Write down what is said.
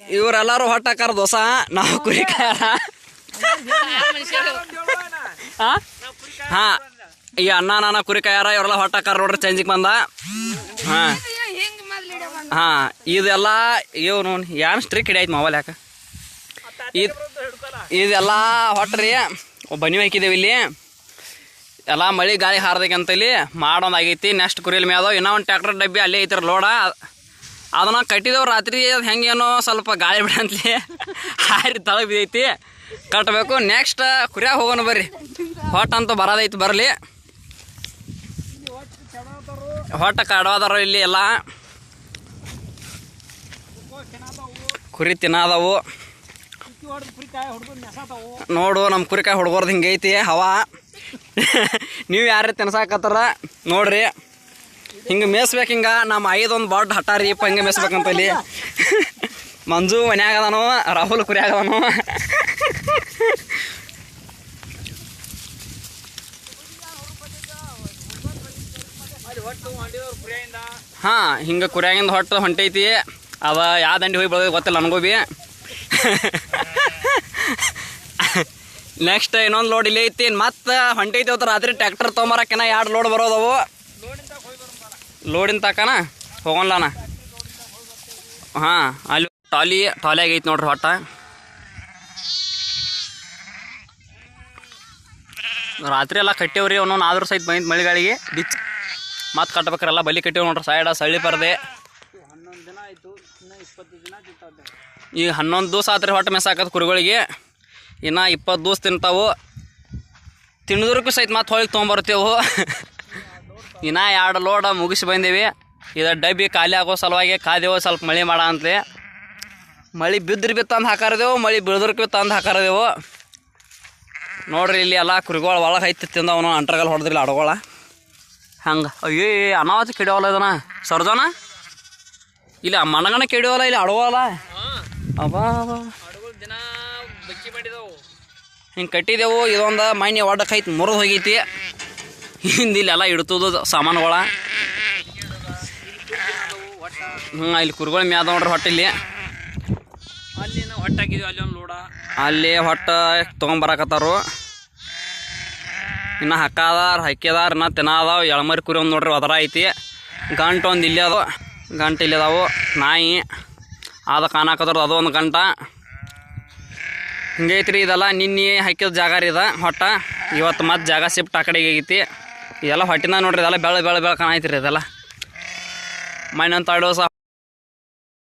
ಇವರೆಲ್ಲರೂ ಹೊಟ್ಟಾಕಾರ ದೋಸ ನಾವು ಕುರಿ ಕಾಯಲ್ಲ ಹಾ. ಹಾ ಈ ಅಣ್ಣ ನಾನ ಕುರಿ ಕಾಯಾರ ಇವರೆಲ್ಲ ಹೊಟ್ಟಾಕಾರ ನೋಡ್ರಿ ಚೇಂಜಿಗೆ ಬಂದ. ಹಾ. ಹಾ ಇದೆಲ್ಲ ಇವನು ಏನು ಸ್ಟ್ರಿಕ್ ಹಿಡಿಯಾಯ್ತು ಮೊಬೈಲ್ ಯಾಕ? ಇದು ಇದೆಲ್ಲ ಹೊಟ್ರಿ ಬನ್ನಿ ಹಾಕಿದೇವಿ ಇಲ್ಲಿ. ಎಲ್ಲ ಮಳೆ ಗಾಳಿ ಹಾರ್ದಕ್ಕಂತ ಇಲ್ಲಿ ಮಾಡೋದು ಆಗೈತಿ ನೆಕ್ಸ್ಟ್ ಕುರಿಲ್ ಮೇಲೆ ಇನ್ನೂ ಒಂದು ಟ್ಯಾಕ್ಟರ್ ಡಬ್ಬಿ ಅಲ್ಲೇ ಐತಿರ ಲೋಡ. ಅದನ್ನ ಕಟ್ಟಿದವ್ ರಾತ್ರಿ, ಅದು ಹೆಂಗೇನೋ ಸ್ವಲ್ಪ ಗಾಳಿ ಬಿಡಂತಲಿ. ಹಾರಿ ತಳ ಬಿದ್ದೈತಿ. ಕಟ್ಟಬೇಕು. ನೆಕ್ಸ್ಟ್ ಕುರಿಯಾಗ ಹೋಗೋಣ ಬರ್ರಿ. ಹೊಟ್ಟ ಅಂತ ಬರೋದೈತಿ ಬರಲಿ. ಹೊಟ್ಟ ಕಡವಾದಾರ ಇಲ್ಲಿ ಎಲ್ಲ. ಕುರಿ ತಿನ್ನದವು. ನೋಡು ನಮ್ಮ ಕುರಿಕಾಯಿ ಹುಡ್ಗೋರ್ದು ಹಿಂಗೈತಿ, ಹವಾ. ನೀವು ಯಾರು ತಿನ್ಸಾಕತ್ತಾರ? ನೋಡ್ರಿ. ಹಿಂಗೆ ಮೇಯಿಸ್ಬೇಕು ಹಿಂಗೆ ನಮ್ಮ ಐದೊಂದು ಬಾಡ್ ಹಟಾರಿ ಇಪ್ಪ ಹಿಂಗೆ ಮೇಯ್ಸ್ಬೇಕಂತ ಇಲ್ಲಿ. ಮಂಜು ಮನ್ಯಾಗ ಅದಾನು, ರಾಹುಲ್ ಕುರಿಯಾಗ ಅದಾನು. ಹಾಂ, ಹಿಂಗೆ ಕುರಿಯಾಗಿಂದ ಹೊಟ್ಟು ಹೊಂಟೈತಿ. ಅವ ಯಾವ ದಂಡಿ ಹೋಗಿ ಬೆಳೆದ ಗೊತ್ತಿಲ್ಲ ನನಗೂ ಬಿ. ನೆಕ್ಸ್ಟ್ ಇನ್ನೊಂದು ಲೋಡ್ ಇಲ್ಲೇ ಐತಿ. ಮತ್ತೆ ಹೊಂಟೈತಿ ಅವತ್ತು ರಾತ್ರಿ ಟ್ರ್ಯಾಕ್ಟರ್ ತೊಗೊಂಬರಕ್ಕಿನ್ನ ಎರಡು ಲೋಡ್ ಬರೋದವು ಲೋಡಿನ ತಕನ ಹೋಗೋಣ ಹಾಂ, ಅಲ್ಲಿ ಟಾಲಿ ಟಾಲಿ ಆಗೈತೆ ನೋಡ್ರಿ ಹೊಟ್ಟ ರಾತ್ರಿ ಎಲ್ಲ ಕಟ್ಟೇವ್ರಿ, ಒಂದೊಂದು ಆದ್ರೂ ಸಹಿತ ಬಂದಿದ್ದು ಮಳೆಗಾಳಿಗೆ ಬಿಚ್ ಮತ್ತೆ ಕಟ್ಬೇಕ್ರಲ್ಲ ಬಲಿ ಕಟ್ಟೇವ್ ನೋಡ್ರಿ, ಸೈಡ ಸಳ್ಳಿ ಪರದೆ. ಈಗ ಹನ್ನೊಂದು ದಿವಸ ಆತ್ರಿ ಹೊಟ್ಟೆ ಮೆಸಾಕತ್ ಕುರಿಗಳಿಗೆ. ಇನ್ನು ಇಪ್ಪತ್ತು ದಿವಸ ತಿಂತಾವು. ತಿನ್ನದ್ರಕ್ಕೂ ಸಹಿತ ಮತ್ತೆ ಹೊಳಿಗೆ ತೊಗೊಂಬರ್ತೇವು. ಇನ್ನು ಎರಡು ಲೋಡ ಮುಗಿಸಿ ಬಂದೀವಿ. ಇದು ಡಬ್ಬಿ ಖಾಲಿ ಆಗೋ ಸಲುವಾಗಿ ಕಾದೇವು ಸ್ವಲ್ಪ ಮಳೆ ಮಾಡ ಅಂತಲೇ. ಮಳೆ ಬಿದ್ದರೆ ಬಿ ತಂದು ಹಾಕಾರದೇವು ಮಳೆ ಬೀಳದ್ರಕ್ಕೆ ತಂದು ಹಾಕಾರದೇವು. ನೋಡ್ರಿ ಇಲ್ಲಿ ಎಲ್ಲ ಕುರಿಗಳು ಒಳಗೆ ಐತಿ ತಿಂದವನು ಅಂಟ್ರಗಲ್ ಹೊಡೆದ್ರಿಲ್ಲ ಅಡಗೋಳ. ಹಂಗೆ. ಅಯ್ಯೋ ಅನಾವತಿ ಕೆಡಿಯೋಲ್ಲ ಇದನ್ನ ಸರ್ಜನ? ಇಲ್ಲ ಮನಗನ ಕೆಡಿಯೋಲ್ಲ ಇಲ್ಲಿ ಅಡಗೋಲ್ಲ ಹಿಂಗೆ ಕಟ್ಟಿದೆವು ಇದೊಂದು ಮೈನಿ ಒಡ್ಡಕ್ಕೆ ಐತಿ ಮುರಿದು ಹೋಗೈತಿ. ಹಿಂದೆ ಎಲ್ಲ ಇಡ್ತದ ಸಾಮಾನುಗಳ. ಹ್ಞೂ ಇಲ್ಲಿ ಕುರುಗಳ ಮ್ಯಾದ ನೋಡ್ರಿ ಹೊಟ್ಟಿಲ್ಲಿ ಅಲ್ಲಿ ನಾವು ಹೊಟ್ಟೆ ಅಲ್ಲಿ ಒಂದು ಲೋಡ. ಅಲ್ಲಿ ಹೊಟ್ಟೆ ತೊಗೊಂಬರಕತ್ತಾರು ಇನ್ನು ಹಕ್ಕಾದಾರ ಹಕ್ಕಿದಾರ ಇನ್ನು ತಿನ್ನದಾವ ಎಳಮರಿ ಕುರಿ ಒಂದು ನೋಡ್ರಿ ಅದರ ಐತಿ. ಗಂಟು ಒಂದು ಇಲ್ಲಿ ಅದು ಗಂಟು ಇಲ್ಲಿ ಅದಾವು. ನಾಯಿ ಅದು ಕಾಣಕತ್ತವ್ರದ್ದು ಅದು ಒಂದು ಗಂಟ. ಹಿಂಗೈತ್ರಿ, ಇದೆಲ್ಲ ನಿನ್ನೆ ಹಾಕಿದ ಜಾಗ ರೀ ಇದ, ಹೊಟ್ಟ. ಇವತ್ತು ಮತ್ತೆ ಜಾಗ ಶಿಫ್ಟ್ ಆ ಕಡೆಗೆ ಆಗೈತಿ. ಇದೆಲ್ಲ ಹೊಟ್ಟಿನ ನೋಡ್ರಿ ಇದೆಲ್ಲ ಬೆಳೆ ಬೆಳೆ ಬೆಳೆ ಕಾಣಾಯ್ತಿರಿ ರೀ ಇದೆಲ್ಲ. ಮಣ್ಣಂತ ಆಡೋ